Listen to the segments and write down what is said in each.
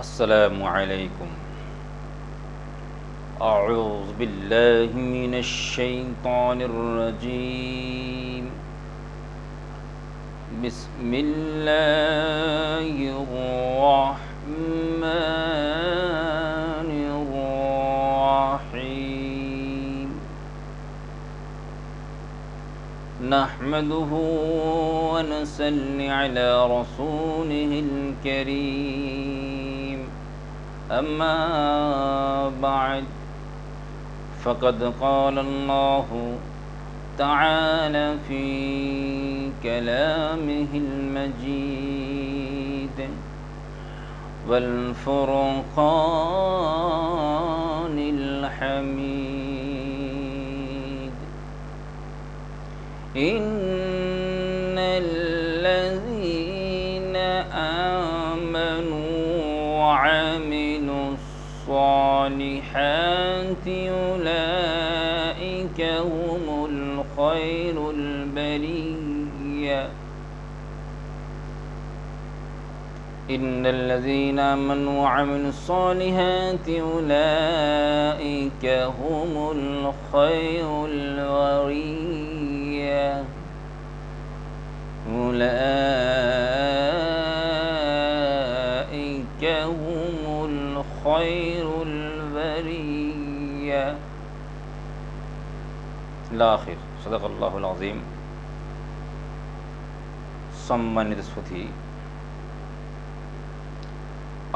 السلام عليكم. أعوذ بالله من الشيطان الرجيم. بسم الله الرحمن الرحيم. نحمده ونصلي على رسوله الكريم. أما بعد فقد قال الله تعالى في كلامه المجيد والفرقان الحميد. إن أولئك هم الخير البرية إن الذين آمنوا وعملوا الصالحات أولئك هم الخير الورية أولئك লাখির সদাকাল্লাহুল আজিম সম্মানিত সুথি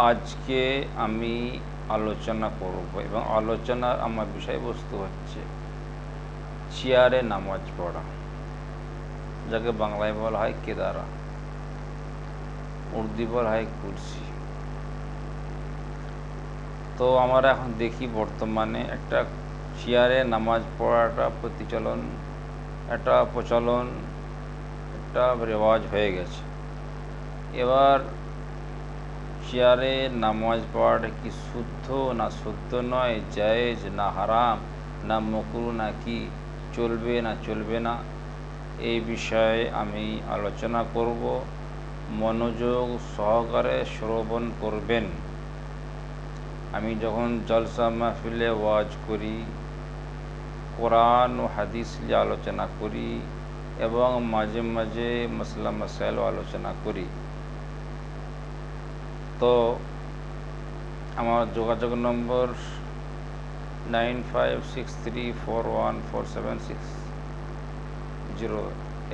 আজকে আমি আলোচনা করব এবং আলোচনার আমার বিষয়বস্তু হচ্ছে চেয়ারে নামাজ পড়া, যাকে বাংলায় বলা হয় কেদারা। উর্দি বলা হয় কুর্সি। তো আমরা এখন দেখি বর্তমানে একটা চেয়ারে নামাজ পড়াটা প্রতিচলন, একটা প্রচলন, একটা রেওয়াজ হয়ে গেছে। এবার চেয়ারে নামাজ পড়াটা কি শুদ্ধ না শুদ্ধ নয়? জায়েজ না হারাম? না মকরু না কি? চলবে না চলবে না? এই বিষয়ে আমি আলোচনা করব। মনোযোগ সহকারে শ্রবণ করবেন। আমি যখন জলসা মাহফিলে ওয়াজ করি কোরআন ও হাদিস নিয়ে আলোচনা করি এবং মাঝে মাঝে মশলা মশাইলও আলোচনা করি। তো আমার যোগাযোগ নম্বর nine five six three four one four seven six zero,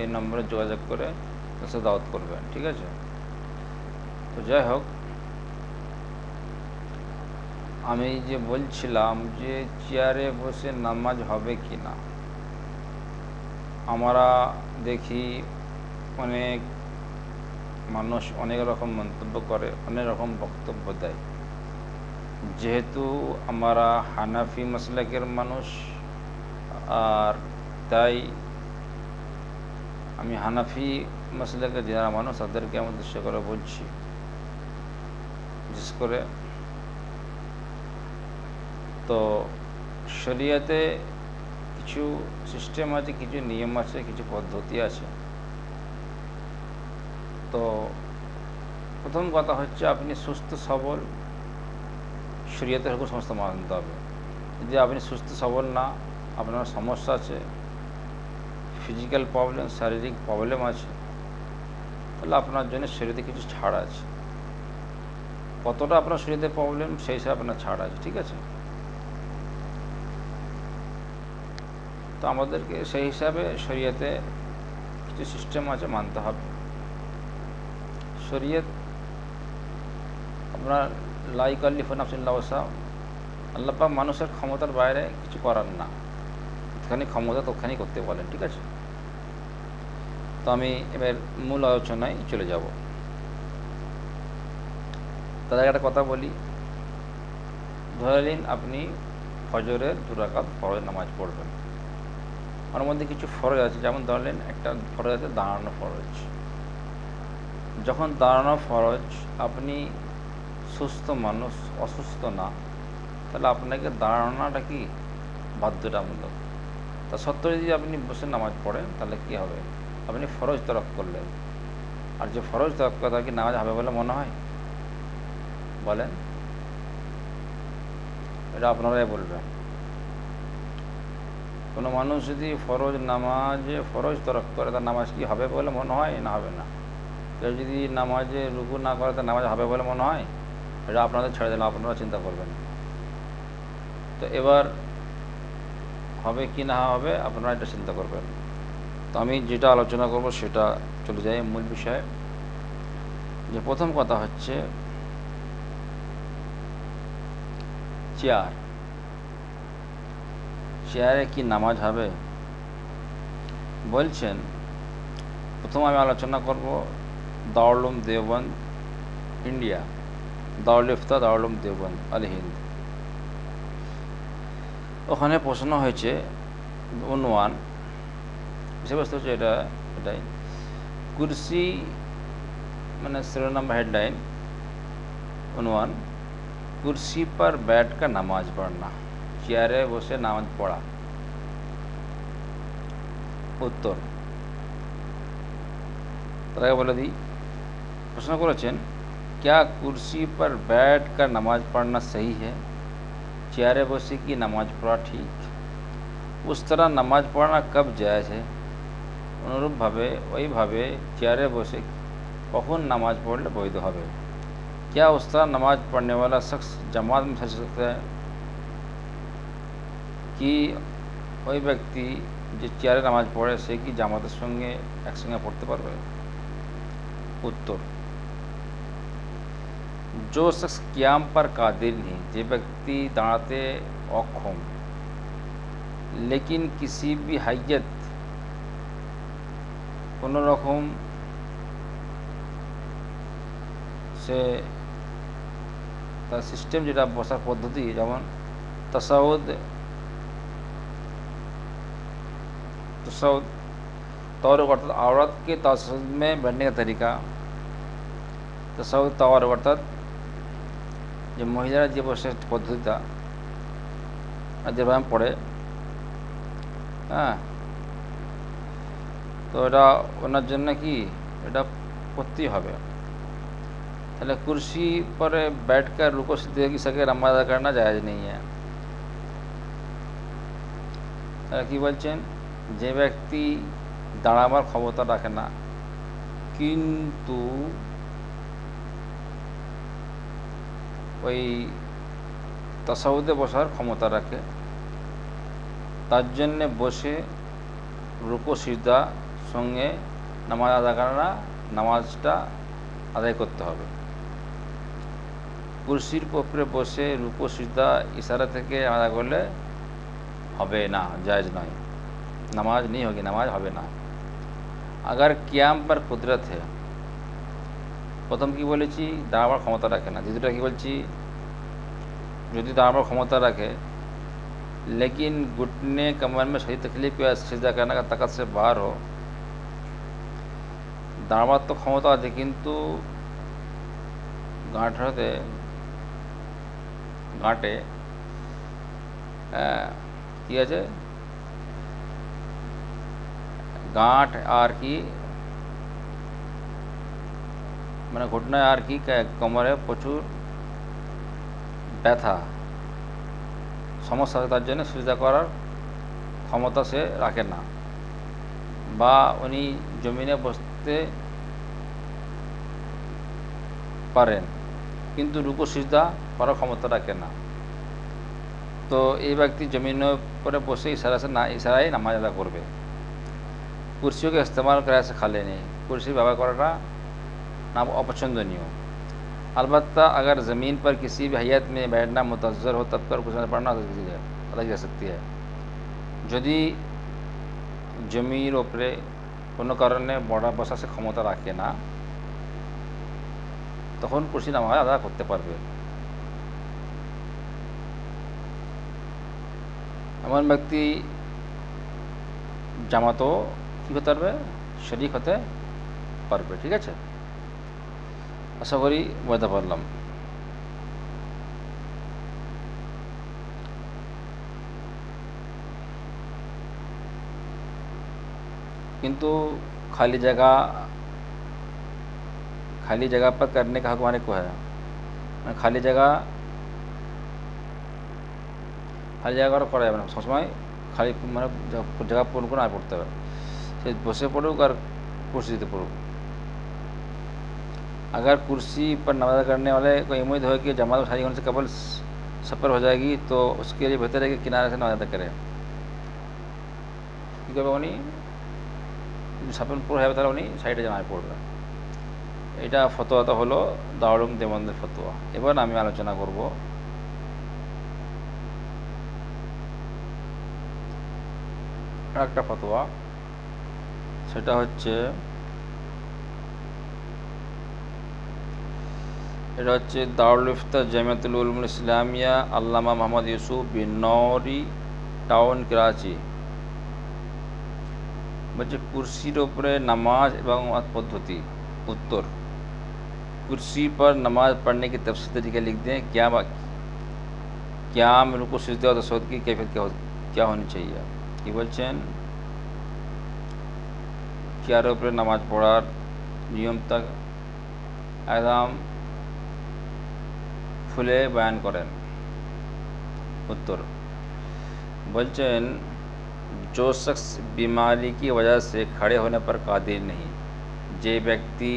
এই নম্বরে যোগাযোগ করে দাওয়াত করবেন, ঠিক আছে? তো যাই হোক আমি যে বলছিলাম যে চেয়ারে বসে নামাজ হবে কি না? আমরা দেখি অনেক মানুষ অনেক রকম মন্তব্য করে, অনেক রকম বক্তব্য দেয়। যেহেতু আমরা হানাফি মসলাকের মানুষ, আর তাই আমি হানাফি মসলাকের যারা মানুষ তাদেরকে আমি উদ্দেশ্য করে বলছি, বিশেষ করে তো শরিয়াতে কিছু সিস্টেম আছে, কিছু নিয়ম আছে, কিছু পদ্ধতি আছে। তো প্রথম কথা হচ্ছে আপনি সুস্থ, সবল শরীয়তের হুকুম সমস্ত মানতে হবে। যদি আপনি সুস্থ, সবল না, আপনার সমস্যা আছে ফিজিক্যাল প্রবলেম শারীরিক প্রবলেম আছে, তাহলে আপনার জন্য শরীরে কিছু ছাড় আছে। কতটা আপনার শরীরে প্রবলেম সেই হিসাবে আপনার ছাড় আছে, ঠিক আছে? তো আমাদেরকে সেই হিসাবে শরীয়তে কিছু সিস্টেম আছে মানতে হবে। শরীয়ত আপনার লাইক আল্লিফন আফসুল্লাহ সাহ আল্লাপা মানুষের ক্ষমতার বাইরে কিছু করার না। যেখানে ক্ষমতা ততখানি করতে বলেন, ঠিক আছে? তো আমি এবার মূল আলোচনায় চলে যাব। তাদের একটা কথা বলি। ধরে নিন আপনি ফজরের দুরাকাত ফরজ নামাজ পড়বেন। ওর মধ্যে কিছু ফরজ আছে। যেমন ধরলেন একটা ফরজ আছে, দাঁড়ানো ফরজ। যখন দাঁড়ানো ফরজ, আপনি সুস্থ মানুষ, অসুস্থ না, তাহলে আপনাকে দাঁড়ানোটা কি বাধ্যতামূলক? তা সত্ত্বেও যদি আপনি বসে নামাজ পড়েন, তাহলে কি হবে? আপনি ফরজ তরক করলেন। আর যে ফরজ তরক করে কি নামাজ হবে বলে মনে হয়? বলেন। এটা আপনারাই বলবেন। কোনো মানুষ যদি ফরজ নামাজে, ফরজ তরক করে তার নামাজ কি হবে বলে মনে হয়? না, হবে না। কেউ যদি নামাজে রুকু না করে তার নামাজ হবে বলে মনে হয়? এটা আপনাদের ছেড়ে দিলাম আপনারা চিন্তা করবেন তো এবার হবে কি না হবে আপনারা এটা চিন্তা করবেন। তো আমি যেটা আলোচনা করব সেটা চলে যাই মূল বিষয়ে। যে প্রথম কথা হচ্ছে, চেয়ার। চেয়ারে কি নামাজ হবে বলছেন প্রথম আমি আলোচনা করব দারুলুম দেওবন্দ ইন্ডিয়া দারুল ইফতা দারুলুম দেওবন্দ আল হিন্দ ওখানে প্রশ্ন হয়েছে অনুমান বিষয়বস্তু হচ্ছে এটা এটাই কুরসি মানে শিরোনাম हेडलाइन उनवान कुर्सी पर बैठकर नमाज पढ़ना চেয়ারে বসে নামাজ পড়া উত্তর তার আগে বলে দিই প্রশ্ন করেছেন क्या कुर्सी पर बैठकर नमाज पढ़ना सही है চেয়ারে বসে কি নামাজ পড়া ঠিক उस तरह নামাজ পড়ানা কব জায়েজ है অনুরূপভাবে ওইভাবে চেয়ারে বসে কখন নামাজ পড়লে বৈধ হবে क्या उस तरह नमाज पढ़ने वाला शख्स जमात में ठहर सकता है কি ওই ব্যক্তি যে চেয়ারে নামাজ পড়ে সে কি জামাতের সঙ্গে একসঙ্গে পড়তে পারবে উত্তর जो शख्स क्याम पर कादिर नहीं যে ব্যক্তি দাঁড়াতে অক্ষম लेकिन किसी भी हैयत কোনো রকম সে তার সিস্টেম যেটা বসার পদ্ধতি যেমন তসাউদ तसौद तौर अर्थात औरत के तसद में बैठने का तरीका तसौद तौर अर्थात যে মহিলারা যে বসে পদ্ধতিটা যেভাবে পড়ে হ্যাঁ তো এটা ওনার জন্য কি এটা করতেই হবে তাহলে कुर्सी पर बैठकर रुको सीधे की सके नमाज अदा करना जायज़ नहीं है তাহলে কি বলছেন যে ব্যক্তি দাঁড়াবার ক্ষমতা রাখে না, কিন্তু ওই তসাউদে বসার ক্ষমতা রাখে, তার জন্যে বসে রুকো, সিজদা, সঙ্গে নামাজ আদা করা নামাজটা আদায় করতে হবে। কুরসির উপরে বসে রুকো, সিজদা, ইশারা থেকে আদা করলে হবে না, জায়জ নয়। नमाज नहीं होगी नमाज হবে না अगर क्याम पर कुदरत है প্রথম কি বলেছি দাঁড়াবার ক্ষমতা রাখে না দ্বিতীয়টা কি বলছি যদি दाढ़ क्षमता रखे लेकिन घुटने कमर में सही तकलीफ या सीधा करने का ताकत से बाहर हो দাঁড়াবার তো ক্ষমতা আছে কিন্তু গাঁঠাতে গাঁটে হ্যাঁ কী আছে গাঁট আর কি মানে ঘটনায় আর কি কোমরে প্রচুর ব্যথা সমস্যা তার জন্য সুবিধা করার ক্ষমতা সে রাখে না বা উনি জমিনে বসতে পারেন কিন্তু রুকু সিজদা করার ক্ষমতা রাখে না তো এই ব্যক্তি জমিনের উপরে বসে ইশারা না ইশারাই নামাজ আদা করবে कुर्सियों का इस्तेमाल कराए से खाली नहीं कुर्सी व्यवहार कराना ना अपछंदनीय अलबत् अगर ज़मीन पर किसी भी हैत में बैठना मुतजर हो तब कर कुछ पढ़ना अलग जा सकती है যদি জমির ওপরে কোনো কারণে বড়া বসা সে ক্ষমতা রাখে না তখন কুর্সি নামাজ আদা করতে পারবে এমন ব্যক্তি জামাতও কী হতে পারবে শরিক হতে পারবে ঠিক আছে আশা করি বোঝাতে পারলাম किंतु खाली जगह खाली जगह पर करने का हक हमारे को है মানে খালি জায়গা খালি জায়গা করা যাবে না সবসময় খালি মানে জায়গা পূরণ করে আর পড়তে হবে সে বসে পড়ুক আর कुर्सी पढ़ो अगर कुर्सी पर नमाज करने वाले को उम्मीद हो कि जमात शादी होने से कबल सफ़र हो जाएगी तो उसके लिए बेहतर है कि किनारे से नमाज करें কী করবে উনি সাপেল পুরো হবে তাহলে উনি সাইডে জানায় পড়বে এটা ফতোয়াটা হলো দাওয়ালুম দেবন্দের ফতোয়া এবার আমি আলোচনা করব একটা ফতোয়া সেটা হচ্ছে এটা হচ্ছে দারুল ইফতা জামিয়াতুল উলুমুল ইসলামিয়া আল্লামা মোহাম্মদ ইউসুফ বিন নরি টাউন করাচি বলছে কুরসির ওপরে নামাজ এবং পদ্ধতি उत्तर कुर्सी पर नमाज पढ़ने की तफसी तरीके लिख दें क्या क्या रुको सजदे और तसौद की कैफियत क्या हो क्या होनी चाहिए কি বলছেন চেয়ারের উপরে নামাজ পড়ার নিয়ম তা একদম ফুলে বয়ান করেন उत्तर বলছেন जो शख्स बीमारी की वजह से खड़े होने पर कादिर नहीं যে ব্যক্তি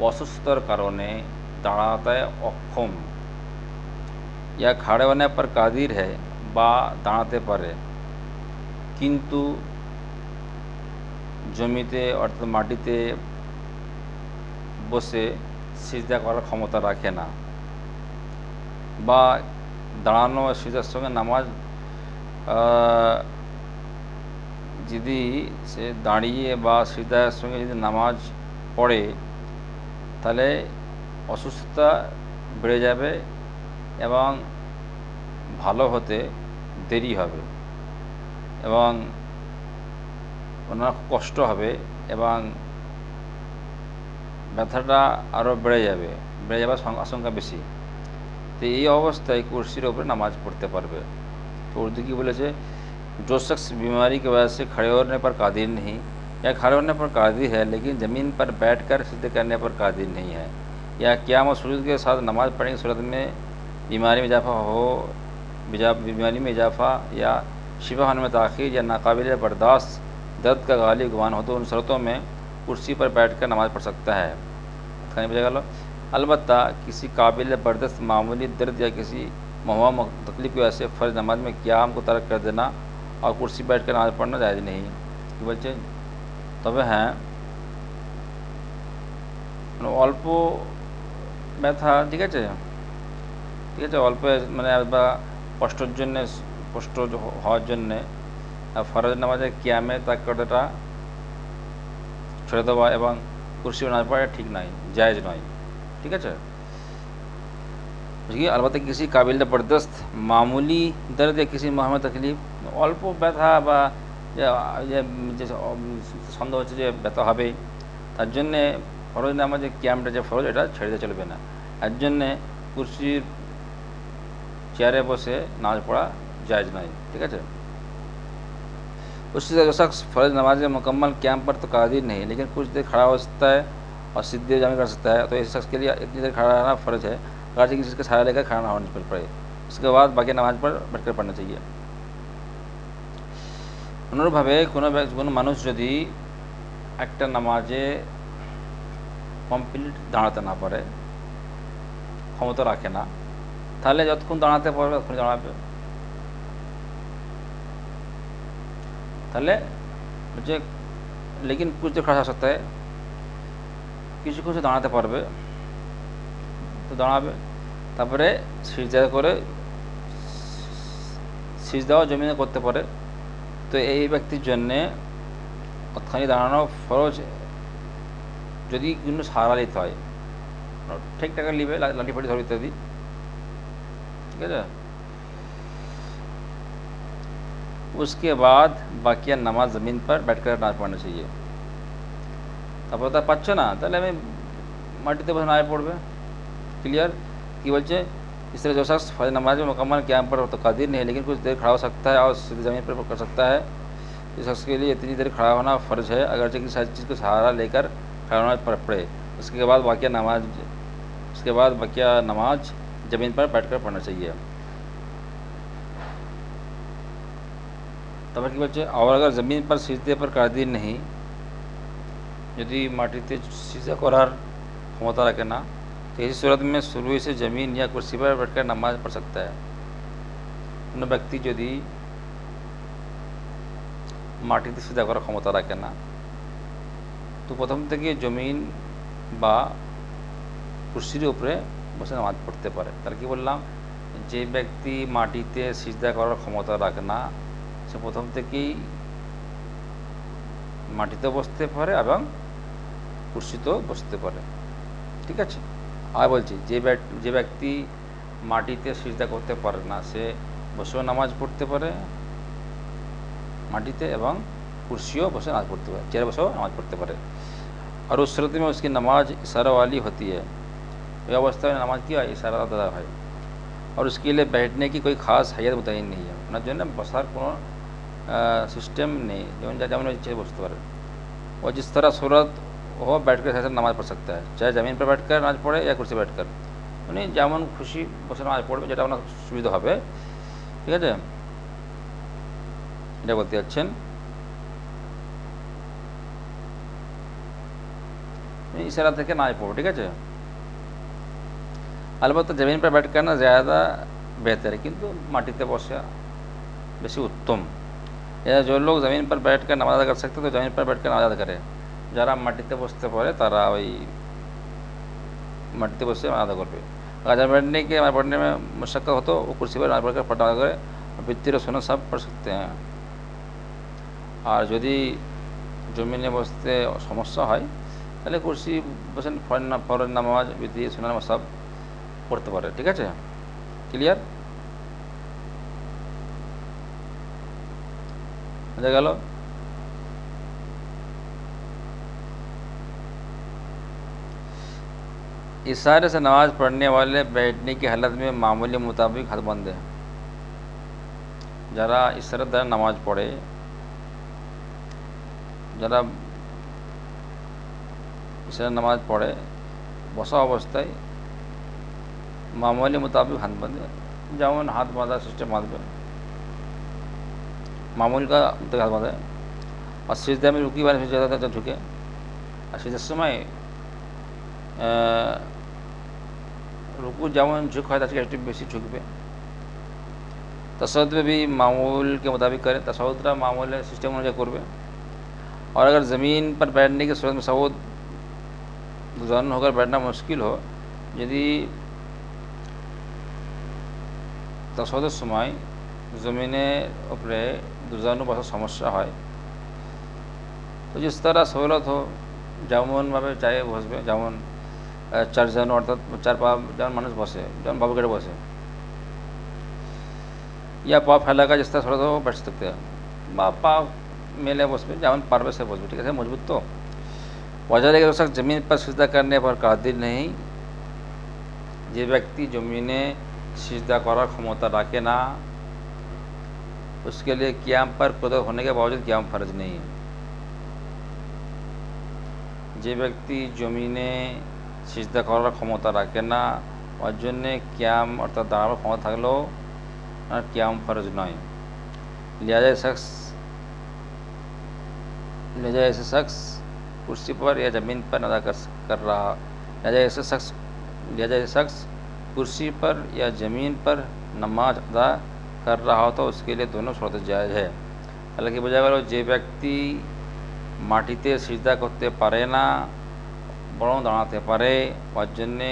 অসুস্থতার কারণে দাঁড়াতে অক্ষম ইয়া খাড়ে होने पर कादिर है বা দাঁড়াতে পারে কিন্তু জমিতে অর্থাৎ মাটিতে বসে সিজদা করার ক্ষমতা রাখে না বা দাঁড়ানো সিজার সঙ্গে নামাজ যদি সে দাঁড়িয়ে বা সিদার সঙ্গে যদি নামাজ পড়ে, তাহলে অসুস্থতা বেড়ে যাবে এবং ভালো হতে দেরি হবে এবং ওনার কষ্ট হবে এবং ব্যথাটা আরও বেড়ে যাবে বেড়ে যাবার আশঙ্কা বেশি তো এই অবস্থায় কুর্সির ওপরে নামাজ পড়তে পারবে তো উর্দু কি বলেছে जो शख्स बीमारी की वजह से खड़े होने पर कादिर नहीं या खड़े होने पर कादिर है लेकिन ज़मीन पर बैठ कर सिद्ध करने पर कादिर नहीं है या क्या मसूद के साथ नमाज़ पढ़ने की सूरत में बीमारी में इजाफा हो बीमारी में इजाफा या शिफा होने में ताखिर या नाकबिल बर्दाश्त दर्द का गाली गुमान हो तो उन शरतों में कुर्सी पर बैठ कर नमाज़ पढ़ सकता है खाने बजा लो अलबत् किसी काबिल बर्दस्त मामूली दर्द या किसी महुआ तकलीफ की वजह से फ़र्ज नमाज में क्याम को तर्क कर देना और कुर्सी बैठ कर नामाज पढ़ना जायज़ नहीं কি বলছেন তবে হ্যাঁ অল্প ব্যথা ঠিক আছে ঠিক আছে অল্প মানে বা কষ্টর জন্যে কষ্ট হওয়ার জন্যে ফরজ নামাজের কিয়ামে তাক করাটা ছেড়ে দেওয়া এবং কুর্সি নামাজ পড়া ঠিক নয় জায়েজ নয় ঠিক আছে देखिए अलबत् किसी काबिल ज़बरदस्त मामूली दर्द या किसी मोहम्मद तकलीफ অল্প ব্যথা বা যে সন্দেহ হচ্ছে যে ব্যথা হবে তার জন্যে ফরজ নামাজে ক্যাম্পটা যে ফরজ এটা ছেড়ে দিয়ে চলবে না এর জন্যে কুর্সির চেয়ারে বসে নামাজ পড়া जायज़ नहीं ठीक है उससे जो शख्स फ़र्ज नमाज मुकम्मल कैंप पर तो कादिर नहीं लेकिन कुछ देर खड़ा हो सकता है और सीधे जामे कर सकता है तो ऐसे शख्स के लिए इतनी देर खड़ा रहना फ़र्ज है अगर किसी चीज़ का सहारा लेकर खड़ा ना होने पर पड़े उसके बाद बाकी नमाज पर बैठकर पढ़ना चाहिए অনুরূপভাবে কোনো কোনো মানুষ যদি একটা নামাজে কমপ্লিট দাঁড়াতে না পারে ক্ষমতা রাখে না তাহলে যতক্ষণ দাঁড়াতে পারবে ততক্ষণ দাঁড়াবে তাহলে যে লেকিন কুছ দের খড়া सकता है কিছুক্ষণ সে দাঁড়াতে পারবে তো দাঁড়াবে তারপরে সিজদা করে সিজদাও জমিনে করতে পারে তো এই ব্যক্তির জন্যে অতখানি দাঁড়ানো ফরজ যদি কোনো সাহারা নিতে হয় ঠিক টাকা নিবে লাঠি ফাটি ধরো ইত্যাদি ঠিক আছে उसके बाद বাকিয়া নামাজ জমিন पर बैठकर নামাজ পড়না चाहिए তারপরে তা পাচ্ছে না তাহলে আমি মাটিতে বসে নামাজ পড়বে क्लियर कि बच्चे इस तरह जो शख्स फर्ज नमाज में मुकम्मल क्याम पर तो कादिर नहीं है लेकिन कुछ देर खड़ा हो सकता है और सीधे ज़मीन पर कर सकता है इस शख्स के लिए इतनी देर खड़ा होना फ़र्ज है अगरचे किसी चीज़ को सहारा लेकर खड़ा होना पर पड़े उसके बाद वाक़ नमाज उसके बाद बकिया नमाज ज़मीन पर बैठकर पढ़ना चाहिए তারপর কি বলছে আর अगर ज़मीन पर সিজদে पर কাদির नहीं যদি মাটিতে সিজা করার ক্ষমতা রাখে না तो इसी सूरत में शुरू से ज़मीन या कुर्सी पर बैठकर नमाज पढ़ सकता है কোনো ব্যক্তি যদি মাটিতে সিধা করার ক্ষমতা রাখে না তো প্রথম থেকে জমিন বা কুর্সির উপরে বসে নামাজ পড়তে পারে তার কি বললাম যে ব্যক্তি মাটিতে সিজদা করার ক্ষমতা রাখে না সে প্রথম থেকেই মাটিতে বসতে পারে এবং কুর্সিতেও বসতে পারে ঠিক আছে আর বলছি যে যে ব্যক্তি মাটিতে সিজদা করতে পারে না সে বসেও নামাজ পড়তে পারে মাটিতে এবং कुर्सियों बसे नमाज पढ़ते हुए चेहरे बसो नमाज पढ़ते पड़े और उस सूरत में उसकी नमाज इशारा वाली होती है वह अवस्था में नमाज किया इशारा अदा है और उसके लिए बैठने की कोई खास हैत मुतन नहीं है ना जो है बसार को सिस्टम नहीं যেমন যা যেমন इच्छे बसते पारे और जिस तरह सूरत हो बैठ कर ऐसे नमाज पढ़ सकता है चाहे ज़मीन पर बैठ कर नमाज पढ़े या कुर्सी बैठ कर উনি যেমন খুশি বসে নামাজ পড়বে যেটা ওনার সুবিধা হবে ঠিক আছে এটা বলতে যাচ্ছেন इशारा থেকে নামাজ পড়বো ঠিক আছে अलबत्त ज़मीन पर बैठ कर ना ज़्यादा बेहतर है किंतु माटीते बसे बेसी उत्तम या जो लोग ज़मीन पर बैठ कर नमाज अदा कर सकते तो ज़मीन पर बैठ कर नमाज अदा करे যারা মাটিতে বসতে পারে তারা ওই মাটিতে বসে আদা করবে अगर बैठने के हमारे पढ़ने में मशक्क़त हो तो वो कुर्सी पर नमाज पढ़कर पढ़ा करे বিত্তির সোনা সব পড় सकते हैं আর যদি জমিনে বসতে সমস্যা হয় তাহলে কুর্সি বসেন ফরেন ফরেন নামাজ বিতি সোনা নামাজ সব পড়তে পারে ঠিক আছে ক্লিয়ার বোঝা গেল इशारे से नमाज पढ़ने वाले बैठने की हालत में मामूली मुताबिक हदबंद है যারা ইশারার দ্বারা নামাজ পড়ে যারা ইশারার নামাজ পড়ে বসা অবস্থায় মামুলি মোতাবিক হাত বাঁধে যেমন হাত বাঁধা সিস্টেম বাঁধবে মামুল का मामूल का तो है? अस्वीदा में रुकी बारे में ज़्यादा था झुके। अस्वीदा समय रुकू जाऊन झुक है त्याची बेसी झुकवे तसद में भी मामूल के मुताबिक करें तसौदरा मामूल है सिस्टम उन्होंने करवे और अगर ज़मीन पर बैठने की सूरत में सबूत गुजारन होकर बैठना मुश्किल हो, यदि तसौद समय ज़मीन ऊपर দুর্জানুবশত সমস্যা হয়। তো जिस तरह सहूलत हो যেমনভাবে চায়ে বসবে, যেমন চারজন অর্থাৎ চার পা যেমন মানুষ বসে যেমন বাবুগেটে বসে। ইয়া পা ফেলা কাজ সহলত হোক বেঁচে থাকতে বা পা মেলে বসবে, যেমন পারবে সে বসবে, ঠিক আছে? মজবুত তো? वजह के शख्स ज़मीन पर सजदा करने पर যে ব্যক্তি জমিনে সিজদা করার ক্ষমতা রাখে না उसके लिए क्याम पर कुदरत होने के बावजूद क्याम फर्ज नहीं है যে ব্যক্তি জমিনে সিজদা করার ক্ষমতা রাখে না ওর জন্যে ক্যাম অর্থাৎ দাঁড়ানোর ক্ষমতা থাকলেও और क्याम फ़र्ज नहीं लिहाजा शख्स लिहाजा ऐसे शख्स कुर्सी पर या ज़मीन पर अदा कर कर रहा लिहाजा ऐसे शख्स लिहाजा ऐसे शख्स कुर्सी पर या ज़मीन पर नमाज अदा कर रहा हो तो उसके लिए दोनों सूरत जायज़ है हालांकि বোঝা গেল যে ব্যক্তি মাটিতে সিজদা করতে পারে না বরং দাঁড়াতে পারে ওর জন্যে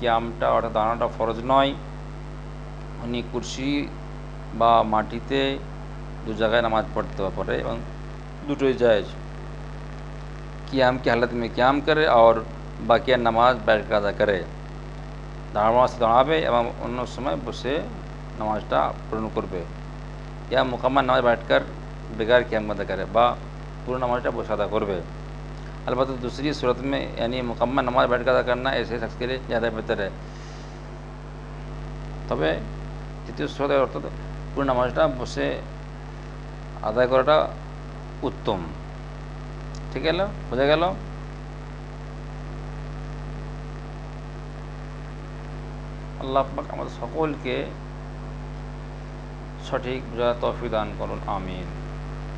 ক্যামটা অর্থাৎ দাঁড়ানোটা ফরজ নয় উনি কুর্সি বা মাটিতে দু জায়গায় নামাজ पढ़ते পারে এবং দুটোই জায়েজ কিয়াম की हालत में क्याम करे और বাকি নামাজ बैठ कर अदा करे দাঁড়ানো আসতে দাঁড়াবে এবং অন্য সময় বসে নামাজটা পূর্ণ করবে। ইয়া মোকাম্মার নামাজ বাটকার বেগার ক্যাম্পাদা করে বা পুরো নামাজটা বসাদা করবে। अलबत् दूसरी সুরত মে यानी নামাজ नमाज बैठ कर अदा करना ऐसे शख्स के लिए তবে তৃতীয় সুরত অর্থাৎ পুরো নামাজটা বসে আদায় করাটা উত্তম। ঠিক গেল? বোঝা গেল? আল্লাহ আমাদের সকলকে সঠিক বোঝা তফি দান করুন, আমিন।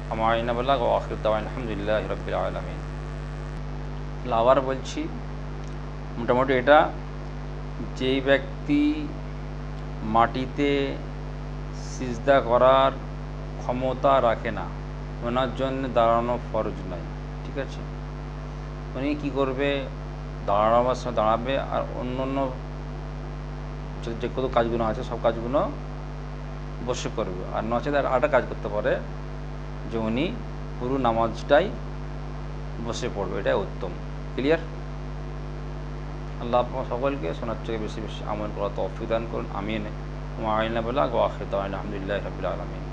আমার ইনাবল্লাহ ও আখির দাওয়ান, আলহামদুলিল্লাহ রবিল আলমিন। আবার বলছি, মোটামুটি এটা, যেই ব্যক্তি মাটিতে সিজদা করার ক্ষমতা রাখে না, ওনার জন্য দাঁড়ানো ফরজ নয়, ঠিক আছে? উনি কী করবে? দাঁড়াবার সময় দাঁড়াবে, আর অন্য অন্য যে- কত কাজগুলো আছে, সব কাজগুলো বসে করবে। আর নচেত আর আরেকটা কাজ করতে পারে, যে উনি পুরো নামাজটাই বসে পড়বে, এটাই উত্তম। ক্লিয়ার আল্লাহ সকলকে সোনার থেকে বেশি বেশি আমল করা তৌফিক দান করুন, আমিন। আইনা বলা আখির দাওয়ান, আলহামদুলিল্লাহ রবিল আলমিন।